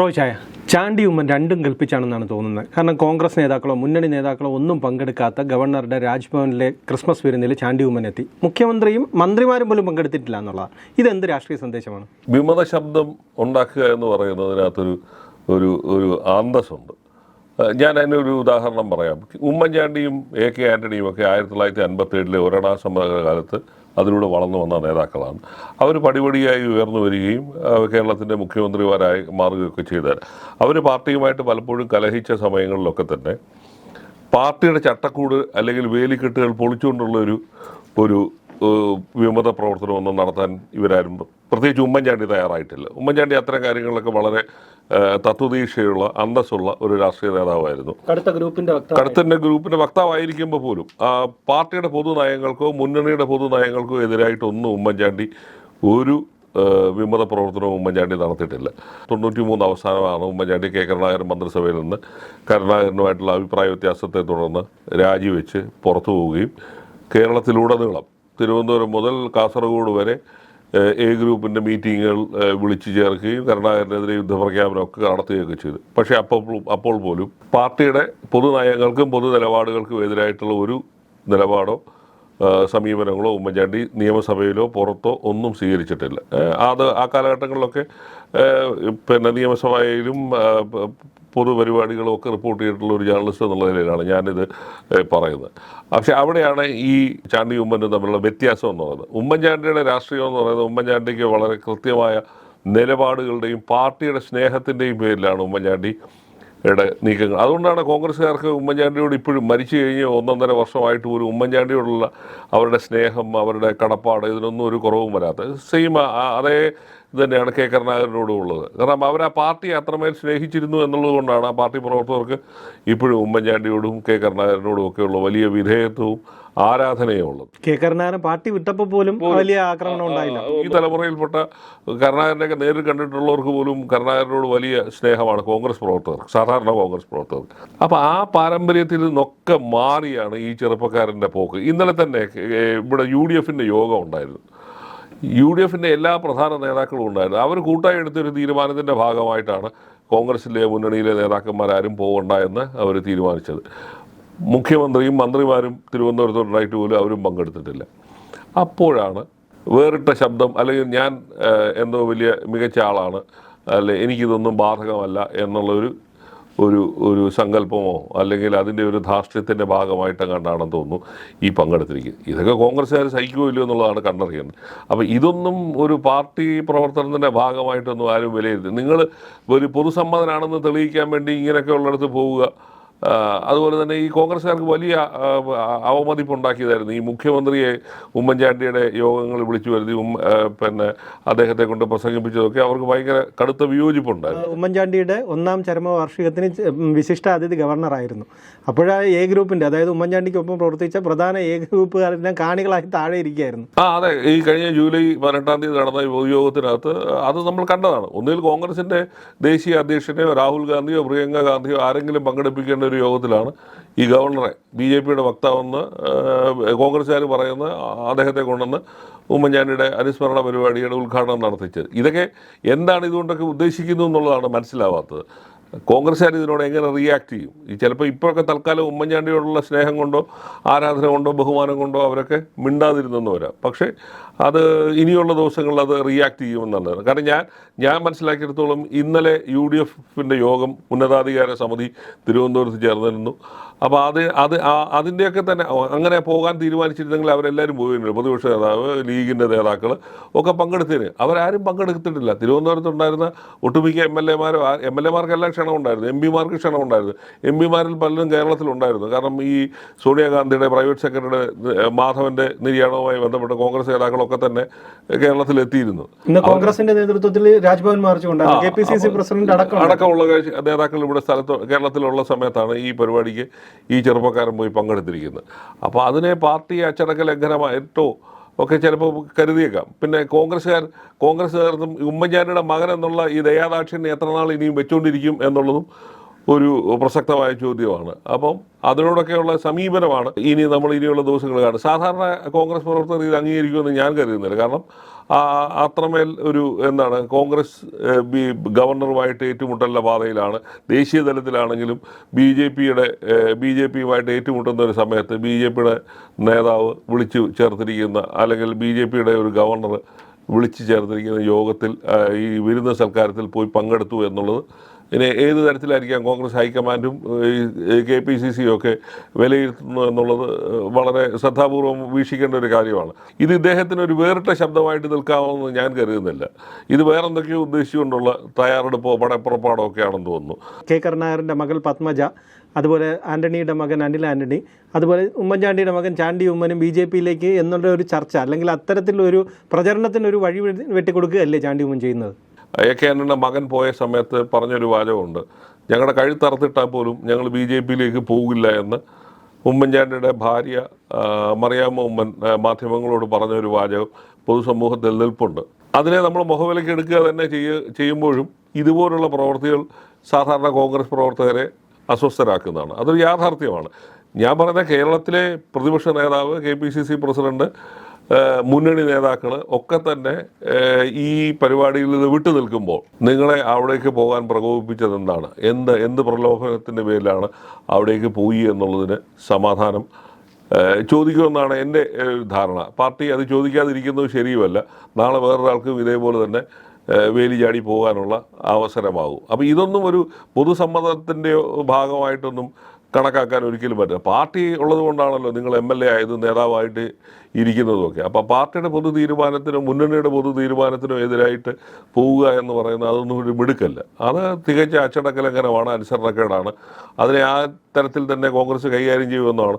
റോഷായ ചാണ്ടി ഉമ്മൻ രണ്ടും കൽപ്പിച്ചാണെന്നാണ് തോന്നുന്നത്. കാരണം കോൺഗ്രസ് നേതാക്കളോ മുന്നണി നേതാക്കളോ ഒന്നും പങ്കെടുക്കാത്ത ഗവർണറുടെ രാജ്ഭവനിലെ ക്രിസ്മസ് വിരുന്നിൽ ചാണ്ടി ഉമ്മൻ എത്തി. മുഖ്യമന്ത്രിയും മന്ത്രിമാരും പോലും പങ്കെടുത്തിട്ടില്ല എന്നുള്ളതാണ്. ഇതെന്ത് രാഷ്ട്രീയ സന്ദേശമാണ്? വിമത ശബ്ദം ഉണ്ടാക്കുക എന്ന് പറയുന്നതിനകത്തൊരു ഒരു ഒരു അന്തസ്സുണ്ട് ഏഹ് ഞാൻ അതിനൊരു ഉദാഹരണം പറയാം. ഉമ്മൻചാണ്ടിയും എ കെ ആന്റണിയും ഒക്കെ ആയിരത്തി തൊള്ളായിരത്തി അൻപത്തി ഏഴിലെ ഒരണാ കാലത്ത് അതിലൂടെ വളർന്നു വന്ന നേതാക്കളാണ്. അവർ പടിപടിയായി ഉയർന്നു വരികയും കേരളത്തിന്റെ മുഖ്യമന്ത്രിമാരായി മാറുകയൊക്കെ ചെയ്താൽ അവർ പാർട്ടിയുമായിട്ട് പലപ്പോഴും കലഹിച്ച സമയങ്ങളിലൊക്കെ തന്നെ പാർട്ടിയുടെ ചട്ടക്കൂട് അല്ലെങ്കിൽ വേലിക്കെട്ടുകൾ പൊളിച്ചുകൊണ്ടുള്ള ഒരു ഒരു വിമത പ്രവർത്തനമൊന്നും നടത്താൻ ഇവരാരും പ്രത്യേകിച്ച് ഉമ്മൻചാണ്ടി തയ്യാറായിട്ടില്ല. ഉമ്മൻചാണ്ടി അത്തരം കാര്യങ്ങളിലൊക്കെ വളരെ തത്വദീക്ഷയുള്ള അന്തസ്സുള്ള ഒരു രാഷ്ട്രീയ നേതാവായിരുന്നു. കടുത്ത ഗ്രൂപ്പിന്റെ കടുത്തന്റെ ഗ്രൂപ്പിന്റെ വക്താവായിരിക്കുമ്പോൾ പോലും ആ പാർട്ടിയുടെ പൊതു നയങ്ങൾക്കോ മുന്നണിയുടെ പൊതു നയങ്ങൾക്കോ എതിരായിട്ടൊന്നും ഉമ്മൻചാണ്ടി ഒരു വിമത പ്രവർത്തനവും ഉമ്മൻചാണ്ടി നടത്തിയിട്ടില്ല. തൊണ്ണൂറ്റി മൂന്ന് അവസാനമാണ് ഉമ്മൻചാണ്ടി കെ. കരുണാകരൻ മന്ത്രിസഭയിൽ നിന്ന് കരുണാകരനുമായിട്ടുള്ള അഭിപ്രായ വ്യത്യാസത്തെ തുടർന്ന് രാജിവെച്ച് പുറത്തു പോവുകയും കേരളത്തിലുടനീളം തിരുവനന്തപുരം മുതൽ കാസർഗോഡ് വരെ എ ഗ്രൂപ്പിന്റെ മീറ്റിങ്ങുകൾ വിളിച്ചു ചേർക്കുകയും കരുണാകരനെതിരെ യുദ്ധപ്രഖ്യാപനമൊക്കെ നടത്തുകയൊക്കെ ചെയ്തു. പക്ഷേ അപ്പോൾ അപ്പോൾ പോലും പാർട്ടിയുടെ പൊതു നയങ്ങൾക്കും പൊതു നിലപാടുകൾക്കും എതിരായിട്ടുള്ള ഒരു നിലപാടോ സമീപനങ്ങളോ ഉമ്മൻചാണ്ടി നിയമസഭയിലോ പുറത്തോ ഒന്നും സ്വീകരിച്ചിട്ടില്ല. അത് ആ കാലഘട്ടങ്ങളിലൊക്കെ പിന്നെ നിയമസഭയിലും പൊതുപരിപാടികളും ഒക്കെ റിപ്പോർട്ട് ചെയ്തിട്ടുള്ള ഒരു ജേർണലിസ്റ്റ് എന്നുള്ള നിലയിലാണ് ഞാനിത് പറയുന്നത്. പക്ഷെ അവിടെയാണ് ഈ ചാണ്ടി ഉമ്മനും തമ്മിലുള്ള വ്യത്യാസം എന്ന് പറയുന്നത്. ഉമ്മൻചാണ്ടിയുടെ രാഷ്ട്രീയം എന്ന് പറയുന്നത് ഉമ്മൻചാണ്ടിക്ക് വളരെ കൃത്യമായ നിലപാടുകളുടെയും പാർട്ടിയുടെ സ്നേഹത്തിന്റെയും പേരിലാണ് ഉമ്മൻചാണ്ടി യുടെ നീക്കങ്ങൾ. അതുകൊണ്ടാണ് കോൺഗ്രസ്സുകാർക്ക് ഉമ്മൻചാണ്ടിയോട് ഇപ്പോഴും മരിച്ചു കഴിഞ്ഞ് ഒന്നൊന്നര വർഷമായിട്ട് പോലും ഉമ്മൻചാണ്ടിയോടുള്ള അവരുടെ സ്നേഹം അവരുടെ കടപ്പാട് ഇതിനൊന്നും ഒരു കുറവും വരാത്ത. സെയിം അതേ ഇത് തന്നെയാണ് കെ. കരുണാകരനോടും ഉള്ളത്. കാരണം അവർ ആ പാർട്ടി അത്രമേൽ സ്നേഹിച്ചിരുന്നു എന്നുള്ളത് കൊണ്ടാണ് ആ പാർട്ടി പ്രവർത്തകർക്ക് ഇപ്പോഴും ഉമ്മൻചാണ്ടിയോടും കെ. കരുണാകരനോടും ഒക്കെയുള്ള വലിയ വിധേയത്വവും ആരാധനയും ഉള്ളത്. കെ. കരുണാകരൻ പാർട്ടി വിട്ടപ്പോൾ പോലും വലിയ ആക്രമണം ഉണ്ടായില്ല. ഈ തലമുറയിൽപ്പെട്ട കരുണാകരനെയൊക്കെ നേരിൽ കണ്ടിട്ടുള്ളവർക്ക് പോലും കരുണാകരനോട് വലിയ സ്നേഹമാണ് കോൺഗ്രസ് പ്രവർത്തകർ സാധാരണ കോൺഗ്രസ് പ്രവർത്തകർ. അപ്പോൾ ആ പാരമ്പര്യത്തിൽ നിന്നൊക്കെ മാറിയാണ് ഈ ചെറുപ്പക്കാരന്റെ പോക്ക്. ഇന്നലെ തന്നെ ഇവിടെ യു ഡി എഫിന്റെ യോഗം ഉണ്ടായിരുന്നു. യു ഡി എഫിന്റെ എല്ലാ പ്രധാന നേതാക്കളും ഉണ്ടായിരുന്നു. അവർ കൂട്ടായി എടുത്തൊരു തീരുമാനത്തിന്റെ ഭാഗമായിട്ടാണ് കോൺഗ്രസിലെ മുന്നണിയിലെ നേതാക്കന്മാരാരും പോകണ്ട എന്ന് അവർ തീരുമാനിച്ചത്. മുഖ്യമന്ത്രിയും മന്ത്രിമാരും തിരുവനന്തപുരത്തുണ്ടായിട്ട് പോലും അവരും പങ്കെടുത്തിട്ടില്ല. അപ്പോഴാണ് വേറിട്ട ശബ്ദം അല്ലെങ്കിൽ ഞാൻ എന്തോ വലിയ മികച്ച ആളാണ് അല്ലെ എനിക്കിതൊന്നും ബാധകമല്ല എന്നുള്ളൊരു ഒരു ഒരു സങ്കല്പമോ അല്ലെങ്കിൽ അതിന്റെ ഒരു ധാർഷ്ട്യത്തിന്റെ ഭാഗമായിട്ട് കണ്ടാണെന്ന് തോന്നുന്നു ഈ പങ്കെടുത്തിരിക്കുന്നത്. ഇതൊക്കെ കോൺഗ്രസ്സുകാർ സഹിക്കുമോ ഇല്ലയോ എന്നുള്ളതാണ് കണ്ടറിയേണ്ടത് അപ്പോൾ ഇതൊന്നും ഒരു പാർട്ടി പ്രവർത്തനത്തിന്റെ ഭാഗമായിട്ടൊന്നും ആരും വിലയിരുത്തി നിങ്ങൾ ഒരു പൊതുസമ്മതനാണെന്ന് തെളിയിക്കാൻ വേണ്ടി ഇങ്ങനെയൊക്കെ ഉള്ളിടത്ത് പോവുക. അതുപോലെ തന്നെ ഈ കോൺഗ്രസ്സുകാർക്ക് വലിയ അവമതിപ്പ് ഉണ്ടാക്കിയതായിരുന്നു ഈ മുഖ്യമന്ത്രിയെ ഉമ്മൻചാണ്ടിയുടെ യോഗങ്ങൾ വിളിച്ചു വരുത്തി പിന്നെ അദ്ദേഹത്തെ കൊണ്ട് പ്രസംഗിപ്പിച്ചതൊക്കെ അവർക്ക് ഭയങ്കര കടുത്ത വിയോജിപ്പുണ്ടായിരുന്നു. ഉമ്മൻചാണ്ടിയുടെ ഒന്നാം ചരമവാർഷികത്തിന് വിശിഷ്ട അതിഥി ഗവർണറായിരുന്നു. അപ്പോഴാ എ ഗ്രൂപ്പിന്റെ അതായത് ഉമ്മൻചാണ്ടിക്കൊപ്പം പ്രവർത്തിച്ച പ്രധാന എ ഗ്രൂപ്പുകാരെല്ലാം കാണികളായി താഴെ ഇരിക്കുകയായിരുന്നു. ആ അതെ. ഈ കഴിഞ്ഞ ജൂലൈ പതിനെട്ടാം തീയതി നടന്ന പൊതുയോഗത്തിനകത്ത് അത് നമ്മൾ കണ്ടതാണ്. ഒന്നിൽ കോൺഗ്രസിന്റെ ദേശീയ അധ്യക്ഷനെയോ രാഹുൽ ഗാന്ധിയോ പ്രിയങ്ക ഗാന്ധിയോ ആരെങ്കിലും പങ്കെടുപ്പിക്കേണ്ട ഒരു യോഗത്തിലാണ് ഈ ഗവർണറെ. ബി ജെ പിയുടെ വക്താവെന്ന് കോൺഗ്രസ്സുകാർ പറയുന്ന അദ്ദേഹത്തെ കൊണ്ടുവന്ന് ഉമ്മൻചാണ്ടിയുടെ അനുസ്മരണ പരിപാടിയുടെ ഉദ്ഘാടനം നടത്തിച്ചത്. ഇതൊക്കെ എന്താണ് ഇതുകൊണ്ടൊക്കെ ഉദ്ദേശിക്കുന്നു എന്നുള്ളതാണ് മനസ്സിലാവാത്തത്. കോൺഗ്രസ്സുകാർ ഇതിനോട് എങ്ങനെ റിയാക്ട് ചെയ്യും? ഈ ചിലപ്പോൾ ഇപ്പോഴൊക്കെ തൽക്കാലം ഉമ്മൻചാണ്ടിയോടുള്ള സ്നേഹം കൊണ്ടോ ആരാധന കൊണ്ടോ ബഹുമാനം കൊണ്ടോ അവരൊക്കെ മിണ്ടാതിരുന്നെന്ന് വരാം പക്ഷേ അത് ഇനിയുള്ള ദിവസങ്ങളിൽ അത് റിയാക്ട് ചെയ്യുമെന്നുള്ളതാണ്. കാരണം ഞാൻ ഞാൻ മനസ്സിലാക്കിയെടുത്തോളം ഇന്നലെ യു ഡി എഫിന്റെ യോഗം ഉന്നതാധികാര സമിതി തിരുവനന്തപുരത്ത് ചേർന്നിരുന്നു. അപ്പോൾ അത് അത് അതിന്റെയൊക്കെ തന്നെ അങ്ങനെ പോകാൻ തീരുമാനിച്ചിരുന്നെങ്കിൽ അവരെല്ലാവരും പോയിരുന്നു പ്രതിപക്ഷ നേതാവ് ലീഗിന്റെ നേതാക്കൾ ഒക്കെ പങ്കെടുത്തിന് അവരാരും പങ്കെടുത്തിട്ടില്ല. തിരുവനന്തപുരത്തുണ്ടായിരുന്ന ഒട്ടുമിക്ക എം എൽ എമാരും എം എൽ എമാർക്കെല്ലാം ക്ഷണം ഉണ്ടായിരുന്നു എം പിമാർക്ക് ക്ഷണം ഉണ്ടായിരുന്നു എം പിമാരിൽ പലരും കേരളത്തിലുണ്ടായിരുന്നു. കാരണം ഈ സോണിയാഗാന്ധിയുടെ പ്രൈവറ്റ് സെക്രട്ടറിയുടെ മാധവന്റെ നിര്യാണവുമായി ബന്ധപ്പെട്ട് കോൺഗ്രസ് നേതാക്കളൊക്കെ തന്നെ കേരളത്തിലെത്തിയിരുന്നു. ഇന്ന് കോൺഗ്രസിന്റെ നേതൃത്വത്തിൽ Rajbhavan march K P C C president അടക്കം അടക്കമുള്ള നേതാക്കൾ ഇവിടെ സ്ഥലത്ത് കേരളത്തിലുള്ള സമയത്താണ് ഈ പരിപാടിക്ക് ഈ ചെറുപ്പക്കാരൻ പോയി പങ്കെടുത്തിരിക്കുന്നത്. അപ്പോൾ അതിനെ പാർട്ടി അച്ചടക്ക ലംഘനമായിട്ടോ ഒക്കെ ചിലപ്പോൾ കരുതിയേക്കാം. പിന്നെ കോൺഗ്രസ്സുകാർ കോൺഗ്രസ്സുകാർക്കും ഉമ്മൻചാണ്ടിയുടെ മകൻ എന്നുള്ള ഈ ദയാദാക്ഷിണ്യം എത്ര നാൾ ഇനിയും വെച്ചുകൊണ്ടിരിക്കും എന്നുള്ളതും ഒരു പ്രസക്തമായ ചോദ്യമാണ്. അപ്പം അതിനോടൊക്കെയുള്ള സമീപനമാണ് ഇനി നമ്മൾ ഇനിയുള്ള ദിവസങ്ങൾ കാണും സാധാരണ കോൺഗ്രസ് പ്രവർത്തകർ ഇത് അംഗീകരിക്കുമെന്ന് ഞാൻ കരുതുന്നില്ല. കാരണം അത്രമേൽ ഒരു എന്താണ് കോൺഗ്രസ് ഗവർണറുമായിട്ട് ഏറ്റുമുട്ടലിന്റെ പാതയിലാണ് ദേശീയ തലത്തിലാണെങ്കിലും ബി ജെ പിയുടെ ബി ജെ പിയുമായിട്ട് ഏറ്റുമുട്ടുന്ന ഒരു സമയത്ത് ബി ജെ പിയുടെ നേതാവ് വിളിച്ചു ചേർത്തിരിക്കുന്ന അല്ലെങ്കിൽ ബി ജെ പിയുടെ ഒരു ഗവർണർ വിളിച്ചു ചേർത്തിരിക്കുന്ന യോഗത്തിൽ ഈ വിരുന്ന സൽക്കാരത്തിൽ പോയി പങ്കെടുത്തു എന്നുള്ളത് ഇനി ഏത് തരത്തിലായിരിക്കാം കോൺഗ്രസ് ഹൈക്കമാൻഡും കെ പി സി സിയും ഒക്കെ വിലയിരുത്തുന്നു എന്നുള്ളത് വളരെ ശ്രദ്ധാപൂർവം വീക്ഷിക്കേണ്ട ഒരു കാര്യമാണ്. ഇത് ഇദ്ദേഹത്തിന് ഒരു വേറിട്ട ശബ്ദമായിട്ട് നിൽക്കാമെന്ന് ഞാൻ കരുതുന്നില്ല. ഇത് വേറെന്തൊക്കെയോ ഉദ്ദേശിച്ചുകൊണ്ടുള്ള തയ്യാറെടുപ്പോ പടപ്പുറപ്പാടോ ഒക്കെയാണെന്ന് തോന്നുന്നു. കെ കരുണാകരന്റെ മകൾ പത്മജ അതുപോലെ ആന്റണിയുടെ മകൻ അനിൽ ആന്റണി അതുപോലെ ഉമ്മൻചാണ്ടിയുടെ മകൻ ചാണ്ടി ഉമ്മനും ബി ജെ പിയിലേക്ക് എന്നുള്ള ഒരു ചർച്ച അല്ലെങ്കിൽ അത്തരത്തിലൊരു പ്രചരണത്തിനൊരു വഴി വെട്ടി- വെട്ടിക്കൊടുക്കുകയല്ലേ ചാണ്ടി ഉമ്മൻ ചെയ്യുന്നത്? എ കെ ആന്റണിയുടെ മകൻ പോയ സമയത്ത് പറഞ്ഞൊരു വാചകമുണ്ട്. ഞങ്ങളുടെ കഴുത്തറുത്തിട്ടാൽ പോലും ഞങ്ങൾ ബി ജെ പിയിലേക്ക് പോകില്ല എന്ന് ഉമ്മൻചാണ്ടിയുടെ ഭാര്യ മറിയാമ്മ ഉമ്മൻ മാധ്യമങ്ങളോട് പറഞ്ഞൊരു വാചകം പൊതുസമൂഹത്തിൽ നിൽപ്പുണ്ട് അതിനെ നമ്മൾ മുഖവിലയ്ക്ക് എടുക്കുക തന്നെ ചെയ്യ ചെയ്യുമ്പോഴും ഇതുപോലുള്ള പ്രവർത്തികൾ സാധാരണ കോൺഗ്രസ് പ്രവർത്തകരെ അസ്വസ്ഥരാക്കുന്നതാണ്. അതൊരു യാഥാർത്ഥ്യമാണ്. ഞാൻ പറയുന്ന കേരളത്തിലെ പ്രതിപക്ഷ നേതാവ് K P C C president മുന്നണി നേതാക്കൾ ഒക്കെ തന്നെ ഈ പരിപാടിയിൽ നിന്ന് വിട്ടു നിൽക്കുമ്പോൾ നിങ്ങളെ അവിടേക്ക് പോകാൻ പ്രകോപിപ്പിച്ചത് എന്താണ്? എന്ത് എന്ത് പ്രലോഭനത്തിന്റെ പേരിലാണ് അവിടേക്ക് പോയി എന്നുള്ളതിന് സമാധാനം? ചോദിക്കുമെന്നാണ് എന്റെ ധാരണ. പാർട്ടി അത് ചോദിക്കാതിരിക്കുന്നത് ശരിയുമല്ല. നാളെ വേറൊരാൾക്കും ഇതേപോലെ തന്നെ വേലി ചാടി പോകാനുള്ള അവസരമാകും. അപ്പോൾ ഇതൊന്നും ഒരു പൊതുസമ്മതത്തിന്റെ ഭാഗമായിട്ടൊന്നും കണക്കാക്കാൻ ഒരിക്കലും പറ്റില്ല. പാർട്ടി ഉള്ളത് കൊണ്ടാണല്ലോ നിങ്ങൾ എം എൽ എ ആയത് നേതാവായിട്ട് ഇരിക്കുന്നതുമൊക്കെ അപ്പോൾ പാർട്ടിയുടെ പൊതു തീരുമാനത്തിനോ മുന്നണിയുടെ പൊതു തീരുമാനത്തിനോ എതിരായിട്ട് പോവുക എന്ന് പറയുന്നത് അതൊന്നും ഒരു മിടുക്കല്ല. അത് തികച്ച അച്ചടക്കലംഘനമാണ് അനുസരണക്കേടാണ്. അതിനെ ആ തരത്തിൽ തന്നെ കോൺഗ്രസ് കൈകാര്യം ചെയ്യുമെന്നാണ്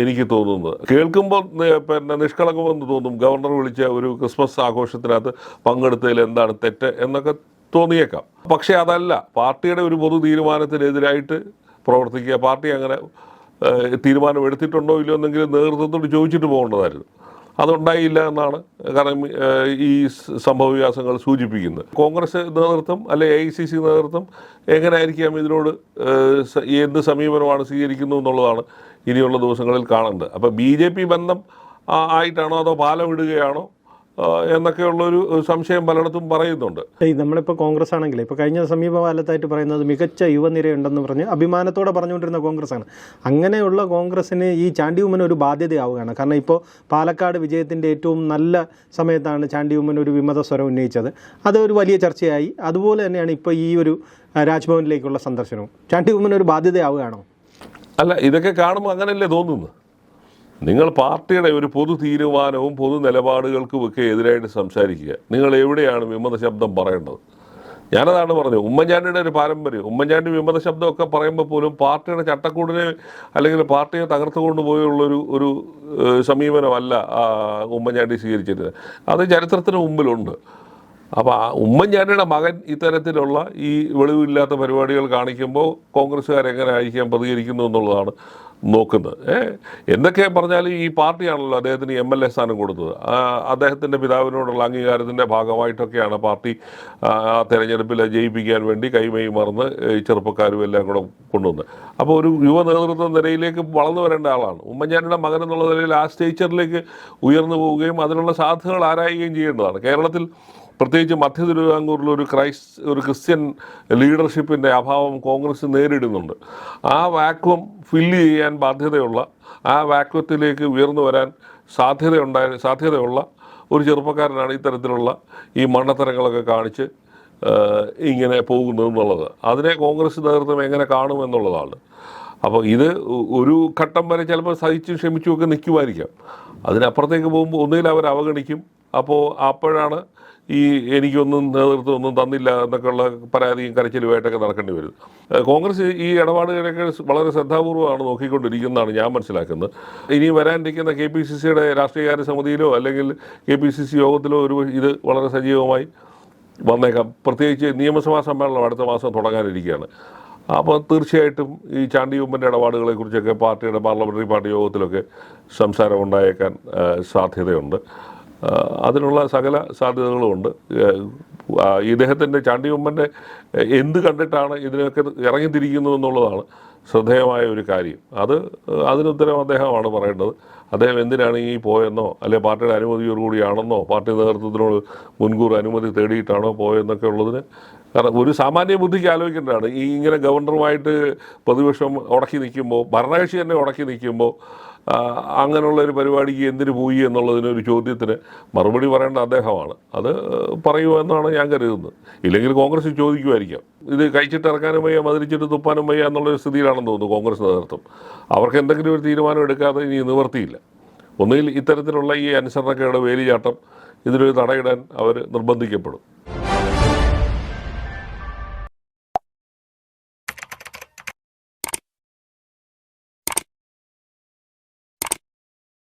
എനിക്ക് തോന്നുന്നത്. കേൾക്കുമ്പോൾ പിന്നെ നിഷ്കളങ്കമെന്ന് തോന്നും. ഗവർണർ വിളിച്ച ഒരു ക്രിസ്മസ് ആഘോഷത്തിനകത്ത് പങ്കെടുത്തതിൽ എന്താണ് തെറ്റ് എന്നൊക്കെ തോന്നിയേക്കാം. പക്ഷേ അതല്ല പാർട്ടിയുടെ ഒരു പൊതു തീരുമാനത്തിനെതിരായിട്ട് പ്രവർത്തിക്കുക. പാർട്ടി അങ്ങനെ തീരുമാനം എടുത്തിട്ടുണ്ടോ ഇല്ലയോ എന്നെങ്കിലും നേതൃത്വത്തോട് ചോദിച്ചിട്ട് പോകേണ്ടതായിരുന്നു. അതുണ്ടായില്ല എന്നാണ് കാരണം ഈ സംഭവവികാസങ്ങൾ സംഭവ വികാസങ്ങൾ സൂചിപ്പിക്കുന്നത്. കോൺഗ്രസ് നേതൃത്വം അല്ലെ ഐ സി സി നേതൃത്വം എങ്ങനെയായിരിക്കാം ഇതിനോട് എന്ത് സമീപനമാണ് സ്വീകരിക്കുന്നു എന്നുള്ളതാണ് ഇനിയുള്ള ദിവസങ്ങളിൽ കാണേണ്ടത്. അപ്പോൾ ബി ജെ പി ബന്ധം ആയിട്ടാണോ അതോ പാലം ഇടുകയാണോ? എന്നൊക്കെയുള്ളൊരു സംശയം പലയിടത്തും പറയുന്നുണ്ട്. നമ്മളിപ്പോൾ കോൺഗ്രസ് ആണെങ്കിൽ ഇപ്പോൾ കഴിഞ്ഞ സമീപകാലത്തായിട്ട് പറയുന്നത് മികച്ച യുവനിരയുണ്ടെന്ന് പറഞ്ഞ് അഭിമാനത്തോടെ പറഞ്ഞുകൊണ്ടിരുന്ന കോൺഗ്രസ് ആണ് അങ്ങനെയുള്ള കോൺഗ്രസ്സിന് ഈ ചാണ്ടി ഉമ്മൻ ഒരു ബാധ്യതയാവുകയാണ്. കാരണം ഇപ്പോൾ പാലക്കാട് വിജയത്തിന്റെ ഏറ്റവും നല്ല സമയത്താണ് ചാണ്ടി ഉമ്മൻ ഒരു വിമത സ്വരം ഉന്നയിച്ചത്. അത് ഒരു വലിയ ചർച്ചയായി. അതുപോലെ തന്നെയാണ് ഇപ്പോൾ ഈ ഒരു രാജ്ഭവനിലേക്കുള്ള സന്ദർശനവും. ചാണ്ടി ഉമ്മൻ ഒരു ബാധ്യതയാവുകയാണോ? അല്ല ഇതൊക്കെ കാണുമ്പോൾ അങ്ങനെയല്ലേ തോന്നുന്നു. നിങ്ങൾ പാർട്ടിയുടെ ഒരു പൊതു തീരുമാനവും പൊതു നിലപാടുകൾക്കും ഒക്കെ എതിരായിട്ട് സംസാരിക്കുക. നിങ്ങൾ എവിടെയാണ് വിമത ശബ്ദം പറയേണ്ടത്? ഞാനതാണ് പറഞ്ഞത്. ഉമ്മൻചാണ്ടിയുടെ ഒരു പാരമ്പര്യം. ഉമ്മൻചാണ്ടി വിമത ശബ്ദമൊക്കെ പറയുമ്പോൾ പോലും പാർട്ടിയുടെ ചട്ടക്കൂടിനെ അല്ലെങ്കിൽ പാർട്ടിയെ തകർത്തു കൊണ്ടുപോയുള്ളൊരു ഒരു സമീപനമല്ല ഉമ്മൻചാണ്ടി സ്വീകരിച്ചിരുന്നത്. അത് ചരിത്രത്തിന് മുമ്പിലുണ്ട്. അപ്പോൾ ആ ഉമ്മൻചാണ്ടിയുടെ മകൻ ഇത്തരത്തിലുള്ള ഈ വെളിവില്ലാത്ത പരിപാടികൾ കാണിക്കുമ്പോൾ കോൺഗ്രസ്സുകാരെങ്ങനെ ആയിരിക്കാൻ ആയിരിക്കാം പ്രതികരിക്കുന്നു എന്നുള്ളതാണ് നോക്കുന്നത്. എന്നൊക്കെ പറഞ്ഞാലും ഈ പാർട്ടിയാണല്ലോ അദ്ദേഹത്തിന് എം എൽ എ സ്ഥാനം കൊടുത്തത്. അദ്ദേഹത്തിന്റെ പിതാവിനോടുള്ള അംഗീകാരത്തിന്റെ ഭാഗമായിട്ടൊക്കെയാണ് പാർട്ടി തെരഞ്ഞെടുപ്പിൽ ജയിപ്പിക്കാൻ വേണ്ടി കൈമൈ മറന്ന് ഈ ചെറുപ്പക്കാരും എല്ലാം കൂടെ കൊണ്ടുവന്നത് അപ്പോൾ ഒരു യുവ നേതൃത്വ നിരയിലേക്ക് വളർന്നു വരേണ്ട ആളാണ്. ഉമ്മൻചാണ്ടിയുടെ മകൻ എന്നുള്ള നിലയിൽ ആ സ്റ്റേച്ചറിലേക്ക് ഉയർന്നു പോവുകയും അതിനുള്ള സാധ്യതകൾ ആരായുകയും ചെയ്യേണ്ടതാണ് കേരളത്തിൽ പ്രത്യേകിച്ച് മധ്യ തിരുവിതാംകൂറിൽ ഒരു ക്രൈസ്റ്റ് ഒരു ക്രിസ്ത്യൻ ലീഡർഷിപ്പിന്റെ അഭാവം കോൺഗ്രസ് നേരിടുന്നുണ്ട്. ആ വാക്വം ഫില്ല് ചെയ്യാൻ ബാധ്യതയുള്ള ആ വാക്വത്തിലേക്ക് ഉയർന്നു വരാൻ സാധ്യതയുണ്ടായ സാധ്യതയുള്ള ഒരു ചെറുപ്പക്കാരനാണ് ഇത്തരത്തിലുള്ള ഈ മണ്ണത്തരങ്ങളൊക്കെ കാണിച്ച് ഇങ്ങനെ പോകുന്നത് എന്നുള്ളത്. അതിനെ കോൺഗ്രസ് നേതൃത്വം എങ്ങനെ കാണുമെന്നുള്ളതാണ് അപ്പോൾ ഇത് ഒരു ഘട്ടം വരെ ചിലപ്പോൾ സഹിച്ചും ക്ഷമിച്ചും ഒക്കെ നിൽക്കുമായിരിക്കാം. അതിനപ്പുറത്തേക്ക് പോകുമ്പോൾ ഒന്നുകിൽ അവർ അവഗണിക്കും. അപ്പോൾ അപ്പോഴാണ് ഈ എനിക്കൊന്നും നേതൃത്വം ഒന്നും തന്നില്ല എന്നൊക്കെയുള്ള പരാതിയും കരച്ചിലുമായിട്ടൊക്കെ നടക്കേണ്ടി വരും. കോൺഗ്രസ് ഈ ഇടപാടുകളൊക്കെ വളരെ ശ്രദ്ധാപൂർവമാണ് നോക്കിക്കൊണ്ടിരിക്കുന്നതാണ് ഞാൻ മനസ്സിലാക്കുന്നത്. ഇനി വരാനിരിക്കുന്ന കെ പി സി സിയുടെ രാഷ്ട്രീയകാര്യ സമിതിയിലോ അല്ലെങ്കിൽ കെ പി സി സി യോഗത്തിലോ ഒരു ഇത് വളരെ സജീവമായി വന്നേക്കാം. പ്രത്യേകിച്ച് നിയമസഭാ സമ്മേളനം അടുത്ത മാസം തുടങ്ങാനിരിക്കുകയാണ്. അപ്പോൾ തീർച്ചയായിട്ടും ഈ ചാണ്ടി ഉമ്മന്റെ ഇടപാടുകളെക്കുറിച്ചൊക്കെ പാർട്ടിയുടെ പാർലമെന്ററി പാർട്ടി യോഗത്തിലൊക്കെ സംസാരം ഉണ്ടായേക്കാൻ സാധ്യതയുണ്ട്. അതിനുള്ള സകല സാധ്യതകളുമുണ്ട് ഇദ്ദേഹത്തിന്റെ ചാണ്ടിയമ്മന്റെ എന്ത് കണ്ടിട്ടാണ് ഇതിനൊക്കെ ഇറങ്ങിത്തിരിക്കുന്നത് എന്നുള്ളതാണ് ശ്രദ്ധേയമായ ഒരു കാര്യം. അത് അതിനുത്തരം അദ്ദേഹമാണ് പറയേണ്ടത്. അദ്ദേഹം എന്തിനാണ് ഈ പോയെന്നോ അല്ലെ പാർട്ടിയുടെ അനുമതിയോടുകൂടിയാണെന്നോ പാർട്ടി നേതൃത്വത്തിനോട് മുൻകൂർ അനുമതി തേടിയിട്ടാണോ പോയെന്നൊക്കെ ഉള്ളതിന് കാരണം ഒരു സാമാന്യ ബുദ്ധിക്ക് ആലോചിക്കേണ്ടതാണ്. ഈ ഇങ്ങനെ ഗവർണറുമായിട്ട് പ്രതിപക്ഷം ഉടക്കി നിൽക്കുമ്പോൾ ഭരണകക്ഷി തന്നെ ഉടക്കി നിൽക്കുമ്പോൾ അങ്ങനെയുള്ള ഒരു പരിപാടിക്ക് എന്തിനു പോയി എന്നുള്ളതിനൊരു ചോദ്യത്തിന് മറുപടി പറയേണ്ട അദ്ദേഹമാണ്. അത് പറയുമെന്നാണ് ഞാൻ കരുതുന്നത്. ഇല്ലെങ്കിൽ കോൺഗ്രസ് ചോദിക്കുമായിരിക്കാം. ഇത് കഴിച്ചിട്ടിറക്കാനും വയ്യ മതിരിച്ചിട്ട് തുപ്പാനും വയ്യ എന്നുള്ളൊരു സ്ഥിതിയിലാണെന്ന് തോന്നുന്നു കോൺഗ്രസ് നേതൃത്വം. അവർക്ക് എന്തെങ്കിലും ഒരു തീരുമാനം എടുക്കാതെ ഇനി നിവർത്തിയില്ല. ഒന്നുകിൽ ഇത്തരത്തിലുള്ള ഈ അനുസരണക്കേട് വേലിചാട്ടം ഇതിനൊരു തടയിടാൻ അവർ നിർബന്ധിക്കപ്പെടും.